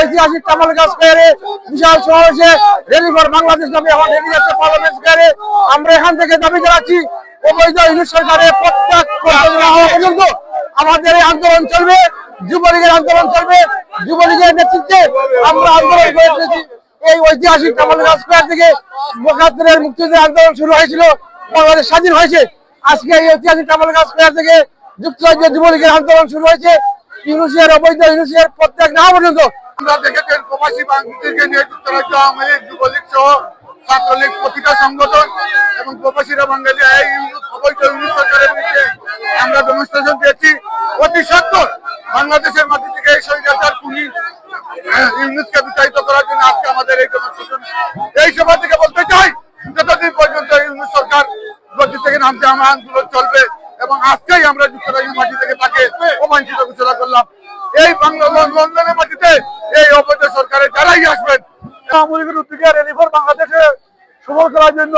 ঐতিহাসিক বাংলাদেশ আমরা এখান থেকে আমাদের আন্দোলন চলবে, যুবলীগের আন্দোলন চলবে, যুবলীগের নেতৃত্বে আমরা আন্দোলন করে। এই ঐতিহাসিক কামাল গাছ স্কোয়ার থেকে মুক্তিযুদ্ধের আন্দোলন শুরু হয়েছিল, বাংলাদেশ স্বাধীন হয়েছে। আজকে এই ঐতিহাসিক কামাল গাছ স্কোয়ার থেকে যুক্তরাজ্য যুবলীগের আন্দোলন শুরু হয়েছে ইউনুসিয়ার অবৈধ ইউনুসিয়ার প্রত্যেক না পর্যন্ত। দেখেছেন প্রবাসী বাঙালিদেরকে নিয়ে যুক্তরাজ্য আওয়ামী লীগ, যুবলীগ সহ ছাত্রলীগ প্রতিটা সংগঠন এবং প্রবাসীরা বাঙালি, এই অবৈধ ইউনিট সরকারের নিচে আমরা ডেমনস্ট্রেশন দিয়েছি। অতি সত্তর বাংলাদেশের মাটি থেকে এই স্বৈরাচার পুলিশ ইউনিটকে বিতাড়িত করার জন্য আজকে আমাদের এই ডেমনস্ট্রেশন এই সভা থেকে বলতে চাই থেকে আমার আন্দোলন চলবে এবং আজকেই আমরা যুক্তরাজ্য মাটি থেকে তাকে অবাঞ্ছিত ঘোষণা করলাম। এই বাংলা লন্ডনের মাটিতে এই অবৈধ সরকারের যারাই আসবেন। আওয়ামী লীগের উদ্যোগে রেলি ফর বাংলাদেশে সফল করার জন্য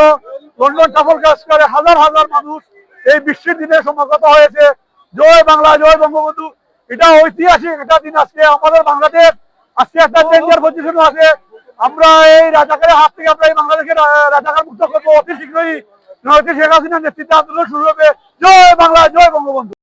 লন্ডন সফল কাজ করে হাজার হাজার মানুষ এই বিশ্বের দিনে সমাগত হয়েছে। জয় বাংলা, জয় বঙ্গবন্ধু। এটা ঐতিহাসিক একটা দিন আজকে আমাদের বাংলাদেশ। আজকে একটা ডেঞ্জার পজিশন আছে। আমরা এই রাজাকারের হাত থেকে আমরা এই বাংলাদেশের রাজাকার মুক্ত করব অতি শীঘ্রই। নয়তো শেখ হাসিনার নেতৃত্বে আন্দোলন শুরু হবে। জয় বাংলা জয় বঙ্গবন্ধু।